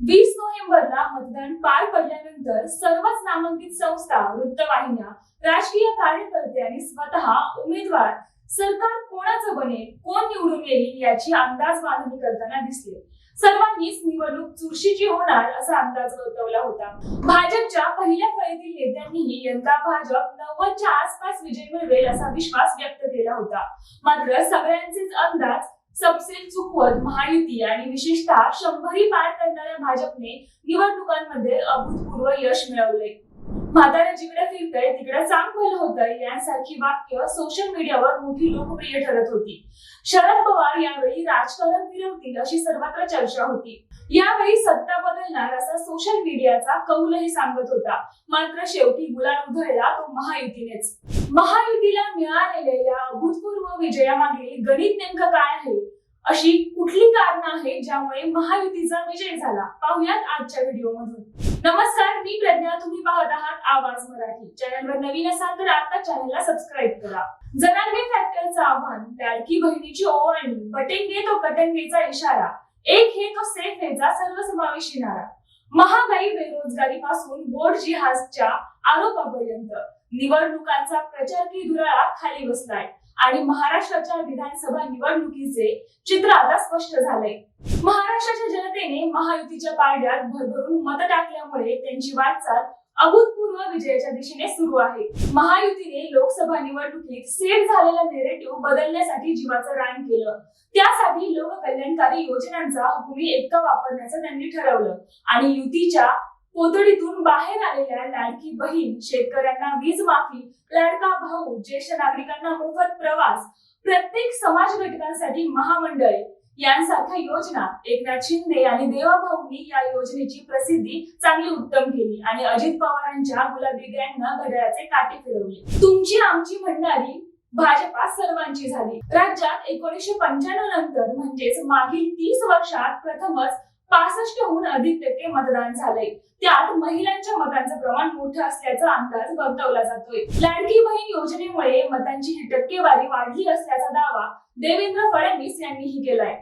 वीस नोव्हेंबरला मतदान पार पडल्यानंतर सर्वच नामांकित संस्था वृत्तवाहिन्या राजकीय कार्यकर्ते आणि स्वतः उमेदवार सरकार कोणाचं बनेल कोण निवडून येईल याची अंदाज बांधणी करताना दिसले. सर्वांनीच निवडणूक चुरशीची होणार असा अंदाज वर्तवला होता. भाजपच्या पहिल्या फळीतील नेत्यांनीही यंदा भाजप नव्वदच्या आसपास विजय मिळवेल असा विश्वास व्यक्त केला होता. मात्र सगळ्यांचेच अंदाज सबसेल चुकवत महायुती आणि विशेषतः शंभरी पार करणाऱ्या भाजपने निवडणुकांमध्ये अभूतपूर्व यश मिळवले म्हातारे जिकडे फिरतय तिकडे चांग भलं होतंय यांसारखी वाक्य सोशल मीडियावर मोठी लोकप्रिय ठरत होती. शरद पवार यावेळी राजकारण फिरवतील अशी सर्वत्र चर्चा होती. यावेळी सत्ता बदलणार असा सोशल मीडियाचा कौलही सांगत होता. मात्र शेवटी गुलाल उधळला तो महायुतीनेच. महायुतीला मिळालेल्या या अभूतपूर्व विजयामागे गणित नेमकं काय आहे? अशी कुठली कारणं आहे ज्यामुळे महायुतीचा विजय झाला? पाहुयात आजच्या व्हिडिओमधून नमस्कार मी प्रज्ञा. तुम्ही पाहत आहात आवाज मराठी चॅनलवर नवीन असाल तर आता चॅनलला सबस्क्राईब करा. जनांगे फॅक्टरचं आव्हान लाडकी बहिणीची ओवाळणी बटेंगे तो कटंगेचा इशारा. एक हे तो सेफ हेचा सर्वसमावेशी नारा महागाई बेरोजगारी पासून बोर्ड जिहाजच्या आरोपापर्यंत. निवडणुकांचा प्रचार की दुराळा खाली बसलाय. आणि महाराष्ट्राच्या विधानसभा निवडणुकीचे चित्र आता स्पष्ट झालंय. महाराष्ट्राच्या जनतेने महायुतीच्या पारड्यात भरभरून मत टाकल्यामुळे त्यांची वाटचाल अभूतपूर्व विजयाच्या दिशेने सुरू आहे. महायुतीने लोकसभा निवडणुकीत सेट झालेला नेरेटिव्ह बदलण्यासाठी जीवाचं रान केलं. त्यासाठी लोककल्याणकारी योजनांचा भूमी एकता वापरण्याचं त्यांनी ठरवलं. आणि युतीच्या पोतडीतून बाहेर आलेल्या लाडकी बहीण शेतकऱ्यांना वीज माफी लाडका भाऊ ज्येष्ठ नागरिकांना मोफत प्रवास प्रत्येक समाज घटकांसाठी महामंडळ यांसारख्या योजना एकनाथ शिंदे आणि देवाभाऊंनी या योजनेची प्रसिद्धी चांगली उत्तम केली आणि अजित पवारांच्या गुलाबी गँगनं घड्याळाचे काटे फिरवले. तुमची आमची म्हणणारी भाजपा सर्वांची झाली. राज्यात एकोणीसशे पंच्याण्णव नंतर म्हणजेच मागील तीस वर्षात प्रथमच पासष्टहून अधिक टक्के मतदान झालंय. त्यात महिलांच्या मतांचं प्रमाण मोठं असल्याचा अंदाज वर्तवला जातोय. लाडकी बहीण योजनेमुळे मतांची ही टक्केवारी वाढली असल्याचा दावा देवेंद्र फडणवीस यांनीही केलाय.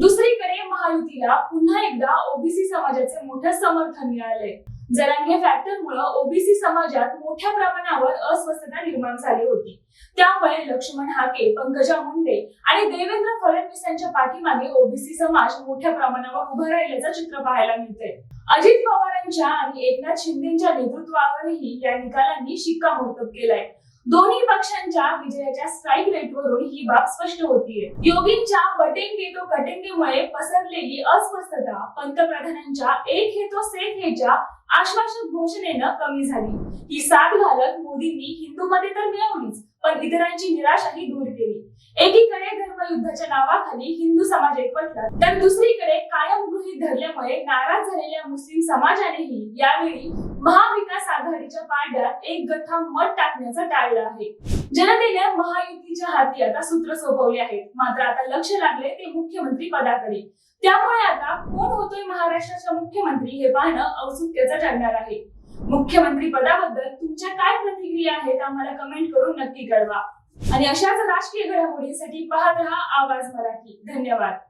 दुसरीकडे महायुतीला पुन्हा एकदा ओबीसी समाजाचे मोठं समर्थन मिळालंय. जरांगे फॅक्टरमुळे ओबीसी समाजात मोठ्या प्रमाणावर अस्वस्थता निर्माण झाली होती. त्यामुळे लक्ष्मण हाके पंकजा मुंडे आणि देवेंद्र फडणवीस यांच्या पाठीमागे ओबीसी समाज मोठ्या प्रमाणावर उभा राहिल्याचं चित्र पाहायला मिळतंय. अजित पवारांच्या आणि एकनाथ शिंदेच्या नेतृत्वावरही या निकालांनी शिक्कामोर्तब केलाय. दोन्ही पक्षांच्या विजयाच्या स्ट्राईक रेटवरून ही बाब स्पष्ट होतीये. योगींच्या बटेंगे तो कटेंगेमुळे पसरलेली अस्वस्थता पंतप्रधानांच्या एक हे तो सेफ हेच्या आश्वासक घोषणेनं कमी झाली. ही साथ घालत मोदींनी हिंदूमध्ये तर मिळवलीच पण इतरांची निराशाही दूर केली. एकीकडे धर्मयुद्धाच्या नावाखाली हिंदू समाज एकवटला तर दुसरीकडे कायम गृहित धरल्यामुळे नाराज झालेल्या मुस्लिम समाजानेही यावेळी महाविकास आघाडीच्या पारड्यात एक गठ्ठा मत टाकण्याचं टाळलं आहे. जनतेने महायुतीच्या हाती आता सूत्र सोपवले आहेत. मात्र आता लक्ष लागले ते मुख्यमंत्री पदाकडे. त्यामुळे आता कोण होतोय महाराष्ट्राचा मुख्यमंत्री हे पाहणं औत्सुक्याचं ठरणार आहे. मुख्यमंत्री पदाबद्दल तुमच्या काय प्रतिक्रिया आहेत आम्हाला कमेंट करून नक्की कळवा. आणि अशाच राजकीय घडामोडींसाठी पाहत रहा आवाज मराठी. धन्यवाद.